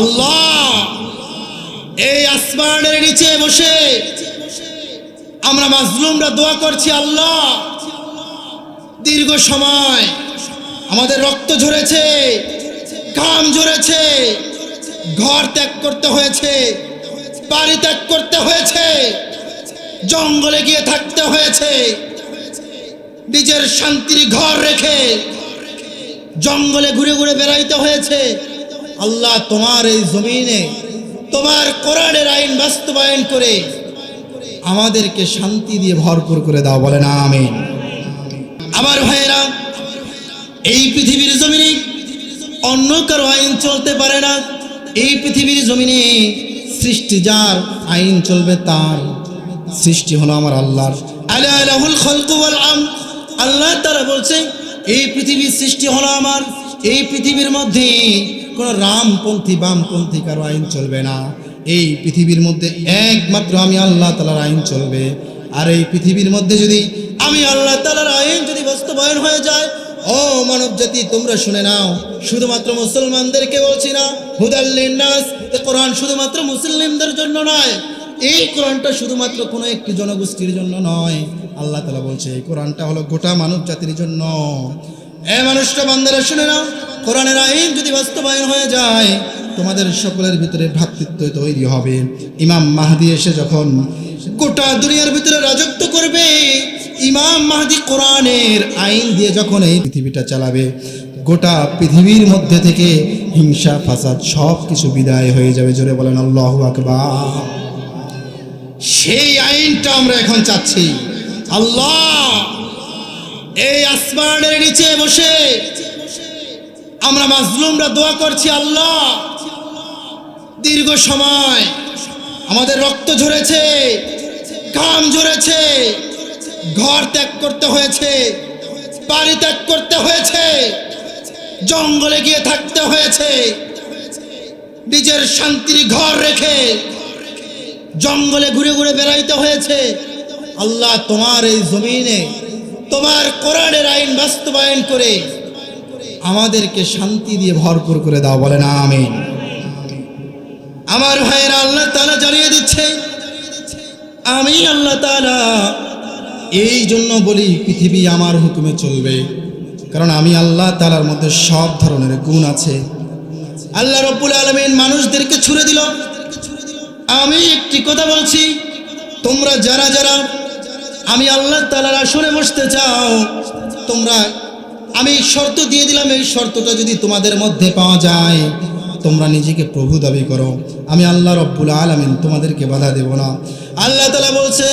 আল্লাহ, এই আসমানের নিচে বসে আমরা মাজলুমরা দোয়া করছি, আল্লাহ, দীর্ঘ সময় আমাদের রক্ত ঝরেছে কাম ঝরেছে, ঘর ত্যাগ করতে হয়েছে, বাড়ি ত্যাগ করতে হয়েছে, জঙ্গলে গিয়ে থাকতে হয়েছে, নিজের শান্তির ঘর রেখে জঙ্গলে ঘুরে ঘুরে বেড়াইতে হয়েছে। আল্লাহ তোমার এই জমিনে, তোমার কোরআনের আইন বাস্তবায়ন করে আমাদেরকে শান্তি দিয়ে ভরপুর করে দাও বলে না আমি আমার ভাইয়েরা, এই পৃথিবীর জমিনে অন্য কারও আইন চলতে পারে না। এই পৃথিবীর জমিনে সৃষ্টি যার আইন চলবে তার সৃষ্টি হলো আমার আল্লাহর। আলা আলাহুল খালকু ওয়াল আম। আল্লাহ তারা বলছে, এই পৃথিবীর সৃষ্টি হলো আমার, এই পৃথিবীর মধ্যে কোনো রামপন্থী, বামপন্থী কারও আইন চলবে না। এই পৃথিবীর মধ্যে একমাত্র আমি আল্লাহ তালার আইন চলবে। আর এই পৃথিবীর মধ্যে যদি আমি আল্লাহ তালার আইন যদি বাস্তবায়ন হয়ে যায়, ও মানব জাতি, তোমরা শুনে নাও, শুধুমাত্র মুসলমানদেরকে বলছি না, হুদাল্লিন নাস, এ কোরআন শুধুমাত্র মুসলিমদের জন্য নয়, এই কোরআনটা শুধুমাত্র কোনো একটি জনগোষ্ঠীর জন্য নয়। আল্লাহ তালা বলছে, এই কোরআনটা হলো গোটা মানব জাতির জন্য। এ মানুষটা বান্দারা শুনে নাও কোরআনের আইন যদি বাস্তবায়ন হয়ে যায়, তোমাদের সকলের ভিতরে ভ্রাতৃত্ব তৈরি হবে। ইমাম মাহাদি এসে যখন গোটা দুনিয়ার ভিতরে রাজত্ব করবে, ইমাম মাহাদি কোরআনের আইন দিয়ে যখন এই পৃথিবীটা চালাবে, গোটা পৃথিবীর মধ্যে থেকে হিংসা, ফাসাদ সব কিছু বিদায় হয়ে যাবে। জোরে বলেন, আল্লাহ আকবার। সেই আইনটা আমরা এখন চাচ্ছি। আল্লাহ এই আসমানের নিচে বসে আমরা মাজলুমরা দোয়া করছি আল্লাহ। দীর্ঘ সময় আমাদের রক্ত ঝরেছে কাম ঝরেছে, ঘর ত্যাগ করতে হয়েছে, বাড়ি ত্যাগ করতে হয়েছে, জঙ্গলে গিয়ে থাকতে হয়েছে, নিজের শান্তির ঘর রেখে জঙ্গলে ঘুরে ঘুরে বেড়াইতে হয়েছে। আল্লাহ তোমার এই জমিনে, তোমার কোরআনের আইন বাস্তবায়ন করে আমাদেরকে শান্তি দিয়ে ভরপুর করে দাও বলে না আমি আমার ভাইয়েরা, আল্লাহ তালা জানিয়ে দিচ্ছে, আমি আল্লাহ তালা এই জন্য বলি, পৃথিবী আমার হুকুমে চলবে। কারণ আমি আল্লাহ তালার মধ্যে সব ধরনের গুণ আছে। আল্লাহ রব্বুল আলমিন মানুষদেরকে ছুড়ে দিল। আমি একটি কথা বলছি, তোমরা যারা যারা, আমি আল্লাহ তালার আসরে বসতে চাও, তোমরা আমি শর্ত দিয়ে দিলাম, এই শর্তটা যদি তোমাদের মধ্যে পাওয়া যায়, তোমরা নিজেকে প্রভু দাবি করো। আমি আল্লাহ রব্বুল আলমিন তোমাদেরকে বাধা দেব না। আল্লাহ তালা বলছে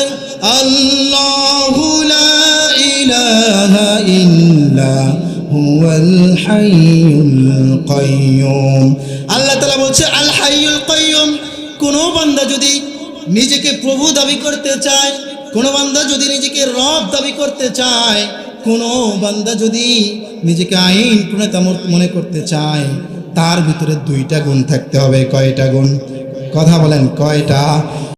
আল্লাহ তালা বলছে, আল কাইয়ুম। কোনো বান্দা যদি নিজেকে প্রভু দাবি করতে চায়, কোনো বান্দা যদি নিজেকে রব দাবি করতে চায় কোনো বান্দা যদি নিজেকে আইন প্রণেতা মনে করতে চায়, তার ভিতরে দুইটা গুণ থাকতে হবে। কয়টা গুণ? কথা বলেন, কয়টা?